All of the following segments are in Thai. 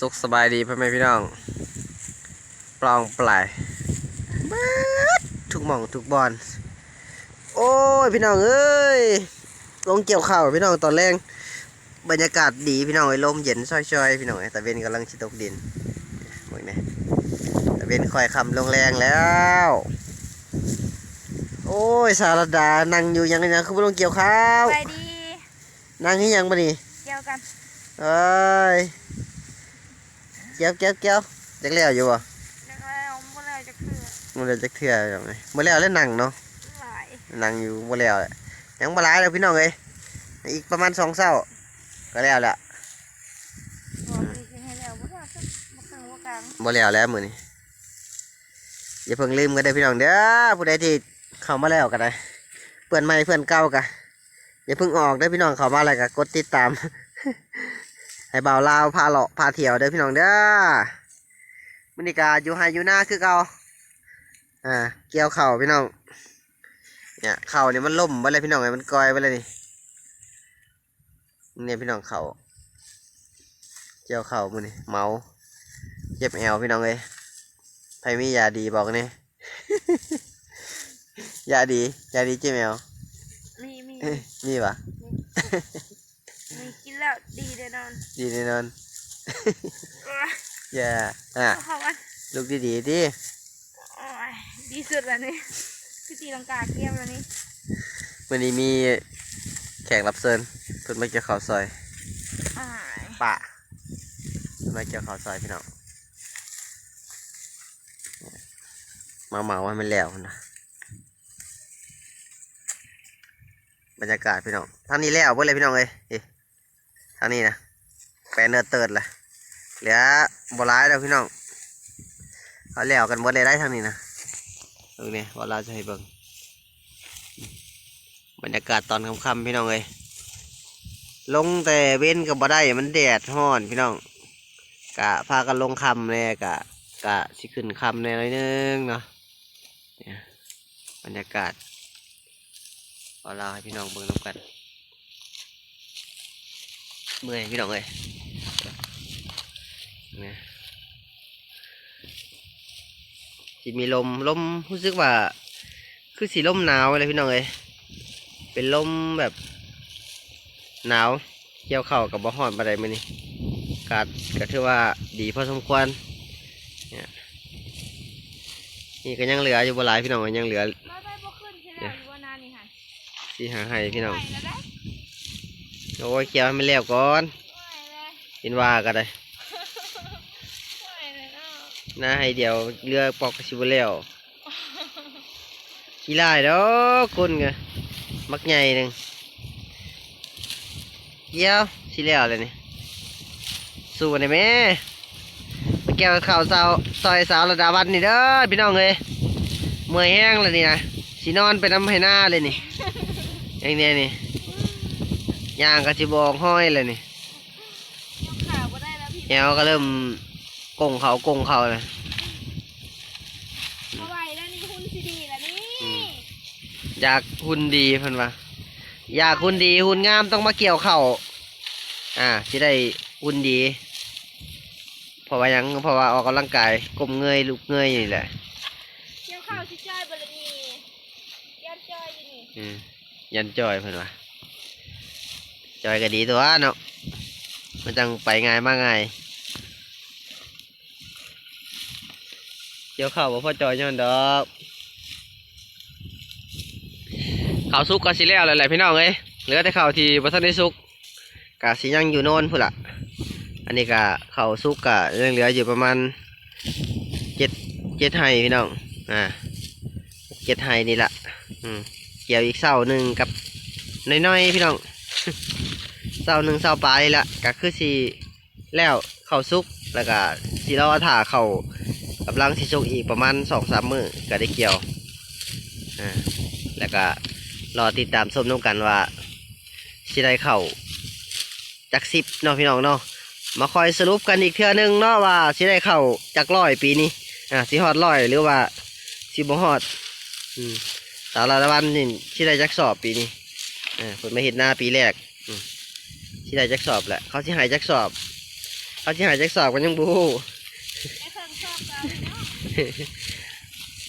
สุขสบายดีพ่อแม่พี่น้อง ปลองปลายเบิดทุกหม่องทุกบอลโอ้ยพี่น้องเอ้ยลงเกี่ยวข้าวพี่น้องตอนแรกบรรยากาศดีพี่น้องไอ้ลมเย็นช่อยๆพี่น้องไอ้ตะเวนกำลังชิตกดินเบิ่งนี่ตะเวนคอยคำลงแรงแล้ว โอ้ยสารดานั่งอยู่ยังไงนะคือบ่ลงเกี่ยวข้าวไปดีนั่งให้ยังบ่นี่เกี่ยวกันเอ้ย เกี้ยวเกี้ยวเกี้ยวจักแล้วอยู่บ่แล้วก็เอาเมื่อไรจะคือมันเลยจักเทื่อจังไงบ่แล้วเล่นหนังเนาะหลายหนังอยู่บ่แล้วแหละยังบ่หลายแล้วพี่น้องเอ้ยอีกประมาณ2เช้าก็แล้วละบอกดีกินให้แล้วบ่ได้สักบ่ครึ่งบ่กลางบ่แล้วแล้วมื้อนี้อย่าเพิ่งลืมกันเด้อพี่น้องเด้อผู้ใดที่เข้ามาแล้วก็ได้เพื่อนใหม่เพื่อนเก่าก็อย่าเพิ่งออกเด้อพี่น้องเข้ามาแล้วก็กดติดตาม ให้บ่าวลาวพาเลาะพาเที่ยวเด้อพี่น้องเด้อมื้อนี้ก็อยู่ไฮอยู่หน้าคือเก่าอ่าเกี่ยวเข่าพี่น้อง เนี่ยเข่าเนี่ยมันล่มไปเลยพี่น้องไงมันกอยไปเลยนี่เนี่ยพี่น้องเข่าเกี่ยวเข่ามือนี่เมาเจ็บแอวพี่น้องเลยใครมียาดีบอกนี่ยาดียาดีเจ็บแอวมีมีเอ้ยมีปะมีกิน แล้วดีแน่นอนดีแน่นอนโอ้ยยาอะเอาเข้ากันลูกดีดีๆดิโอ้ยดีสุดแล้วนี่คือตีลังกาเกี่ยวแล้วนี่วันนี้มีแขกรับเชิญเพิ่นมาเกี่ยวเข่าวซอยอ้ายป่ะเพิ่นมาเกี่ยวเข่าวซอยพี่น้องมาเหมาให้มันแล้วนะบรรยากาศพี่น้องทางนี้แล้วเพื่อเลยพี่น้องเอ้ยเอ๊ะทางนี้นะแปลเนื้อเติร์ดเลยเหลือบร้ายแล้วพี่น้องเขาแล้วกันหมดเลยได้ทางนี้นะตรงนี้ว่าเราจะให้เบิ่งบรรยากาศตอนค่ำๆพี่น้องเอ้ยลงแต่เว้นกับบ่ได้มันแดดร้อนพี่น้องกะพากันลงคำเลยกะกะสิขึ้นคำในหน่อยนึงเนาะเนี่ยบรรยากาศว่าเราให้พี่น้องเบิ่งน้ำกัน เมื่อยพี่น้องเอ้ยเนี่ยสิมีลมลมรู้สึกว่า คือสีลมหนาวเลยพี่น้องเอ้ยเป็นลมแบบหนาวเกี่ยวเข่ากับบ่ฮ้อนปานใดมื้อนี้กาดก็ถือว่าดีพอสมควรเนี่ยนี่ก็ยังเหลืออยู่บ่หลายพี่น้องยังเหลือเราได้บ่ขึ้นใช่แล้วอยู่ว่านานนี่ค่ะสิหาให้พี่น้องไปแล้วได้โอ้ยเกี่ยวให้มันแล้วก่อนไปเลยกินว่าก็ได้ไปเลยเนาะหน้าให้เดียวเรือปอกกระชิบแล้วขี้ไล่ดอกคนไงมักใหญ่หนึ่งเกี่ยวสิแล้วเลยนี่สู้กันได้ไหมมาแก้วข่าวสาวซอยสาวระดาวันนี่เด้อพี่น้องเอ้ยเมื่อยแห้งเลยนี่นะสินอนไปน้ำให้หน้าเลยนี่อย่างเนี้ยนี่ ย่างกระชิบอกห้อยเลยนี่ยกขาบ่ได้แล้วพี่แอวก็เริ่มกงเขากงเขาเลยเอาไว้แล้วนี่หุ่นสิดีแล้วนี่อืมอยากหุ่นดีเพิ่นว่าอยากหุ่นดีหุ่นงามต้องมาเกี่ยวเข่าอ่าสิได้หุ่นดี เพราะว่าหยังเพราะว่าออกกำลังกายกลมเงยลุกเงยนี่แหละเกี่ยวข้าวสิจ้อยบ่ละนี่ยันจ้อยอยู่นี่อืมยันจอยเพิ่นว่า จอยก็ดีตัวเนาะมันจังไปง่ายมากง่ายเกี่ยวเข่าบ่พอจอยย้อนดอกข้าวสุกก็สิแล้วแหละพี่น้องเอ้ยเหลือแต่ข้าวที่บ่ทันได้สุกกะสิยังอยู่โน่นพุ่นล่ะ อันนี้ก็ข้าวสุกกะยังเหลืออยู่ประมาณเจ็ดเจ็ดไห้พี่น้องอ่าเจ็ดไห้นี่ละอืมเกี่ยวอีกเสาหนึ่งกับน้อยๆพี่น้อง เสาหนึ่งเสาปลายละก็คือสีแล้วเข้าวสุกแล้วก็สีเรอถ่าเข่ากำลังสิสุกอีกประมาณสองสามมือก็ได้เกี่ยวอ่าแล้วก็รอติดตามชมน้ำกันว่าสิได้เข่าจักสิบเนาะพี่น้องเนาะมาคอยสรุปกันอีกเทื่อนึงเนาะว่าสิได้เข้าจากร้อยปีนี้อ่าสิฮอดร้อยหรือว่าสิบ่ฮอดอืมสาวละวันนี่สิได้จักสอบปีนี้อ่าเพิ่นมาเฮ็ดหน้าปีแรก อืมสิได้จักสอบแหละเขาสิให้จักสอบ เขาจะหายจากสอบกันยังบูไอ้เครื่องชอบเราเนาะ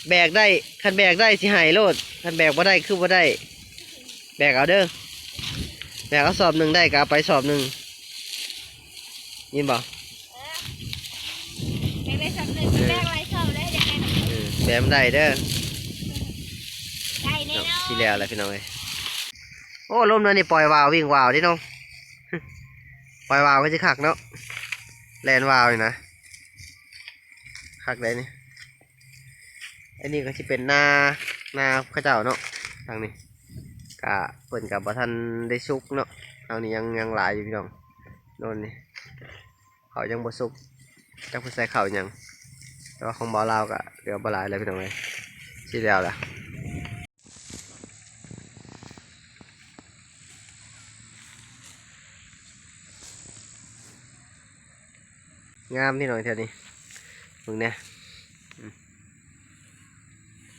แบกได้คันแบกได้สิหายโลดคันแบกบ่ได้คือบ่ได้ แบกเอาเด้อแบกเอาสอบหนึ่งได้ก็เอาไปสอบหนึ่งยินบ่เออแบกได้สำเร็จแบกไรชอบได้ยังไงนะเออแบกมันได้เด้อได้แน่เนาะนอนสิแล้วแหละพี่น้องเอ้ยโอ้ลมเลยนี่ปล่อยวาววิ่งวาวดิน้อง ปล่อยวาวก็จะคักเนาะแลนวาวนี่นะคักได้นี่อันนี้ก็จะเป็นหน้าหน้าข้าเจ้าเนาะทางนี้กะเปิ่นกับบ่ทันได้สุกเนาะทางนี้ยังยังหลายอยู่พี่น้องโน่นนี่เขายังบ่สุกจักเพิ่นใส่เขายังแต่ว่าของบ่าวลาวก็เหลือบ่หลายแล้วพี่น้องเอ้ยสิแล้วล่ะ งามที่หน่อยเท่านี้มึงเนี่ย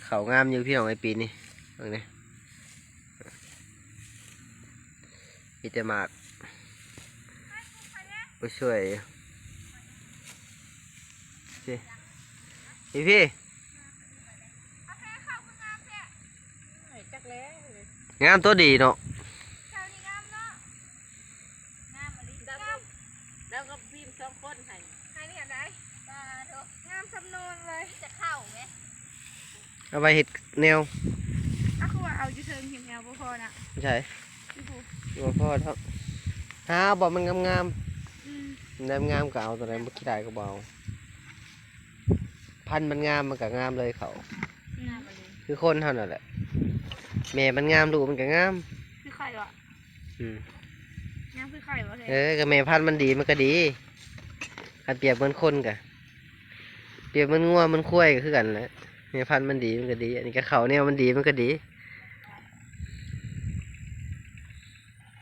เขางามอยู่พี่น้องไอปีนี้มึงเนี่ยมีแต่หมากไปช่วยพี่พี่พี่งามตัวดีเนาะ เจ้านี่งามเนาะงามอะไรงาม แล้วก็พิมพ์สองคนให้ ให้นี่อะไรตาโถงาม สำนวนเลยจะเข้าไหมเอาไปเห็ดแนวอะคือว่าเอาอยู่เทิงเห็นแนวบ่พอน่ะไม่ใช่พี่ผู้ตัวพ่อเท่าหาบอกมันงามงามอืมๆน้ำงามก็เอาตัวไหนมันขี้ได้ก็เบเอาพันธุ์มันงามมันก็งามเลยเขาอืมคือคนเท่านั้นแหละแม่มันงามลูกมันก็งาม คือไข่วะอืม งามคือไข่วะเอเฮ้ยอก็แม่พันธุ์มันดีมันก็ดีคันเปรียบเหมือนคนกะ เปรียบเหมันงัวมันคุ้ยก็คือกันแหละแม่พันธุ์มันดีมันก็ดี อันนี้ก็เขาเนี่ยมันดีมันก็ดี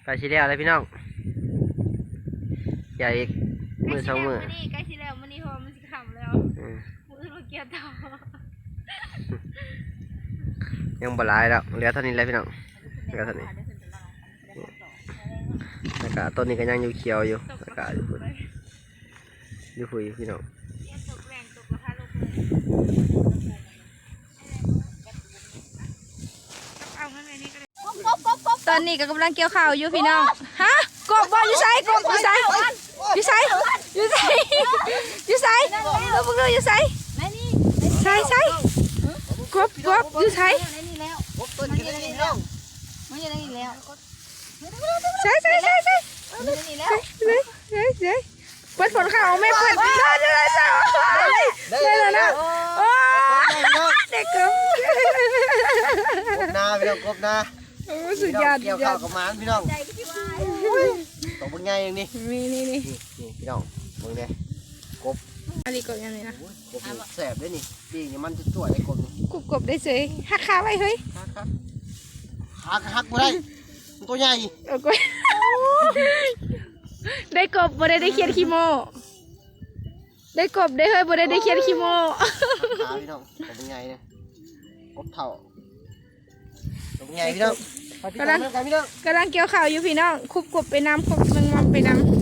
ไปชี้แล้วเลยพี่น้องใหญ่อีกมือสองมือใกล้สิแล้วนี่ใกล้สิแล้วมื้อนี้พอมันสิค่ำแล้วอืมมื้ออื่นมาเกี่ยวต่อยังบหลายแล้วเหลือเท่านี้แล้วพี่น้องเหลือเท่านี้แล้วก็ต้นนี้ก็ยังอยู่เขียวอยู่ตกแล้วกก็ระอยู่ปุพุ่กนเลยอยู่คุยพี่น้อง ตอนนี้ก็กำลังเกี่ยวข้าวอยู่พี่น้อง ฮะกบบ่อยู่ไสกบอยู่ไสอยู่ไสอยู่ไสอยู่ไสเราพวกเราอยู่ไสแม่นี่ไสไสกบกบอยู่ไสแม่นี่นี่แล้ว ไสไสไสไส มันอยู่ในนี่แล้ว ไสไสไสเปิดผลข่าวแม่เปิดได้เลยจ้าได้แล้วนะโอ้เด็กกบ กบ นาพี่น้องกบนาโอ้สุดยอดเกี่ยวสุดยข้าอวดกับหมานพี่น้องใจพี่วายตกเป็นไงอย่างนี้นี่นี่นี่นี่นี่พี่น้องมึงเนี่ยอันนี้กบยังไงนะโอ้ยกบนี่แสบด้วยนี่ปีกนี่มันจะจ่วยไอ้กบนี่กบกบได้เสยหักขาไว้เฮ้ยฮักครับหักหักบ่ได้มันตัวใหญ่โอ้ยได้กบบ่ได้ได้เขียนขี้โม ได้กบได้เฮ้ยบ่ได้ได้เขียนขี้โมขาพี่น้องตกเป็นไงเนี่ยกบเท่าตกเป็น ไงพี่น้องไปพี่น้องไปพี่น้องกำลังเกี่ยวข่าวอยู่พี่น้องคุบกบไปน้ำคุบมันมันไปน้ำ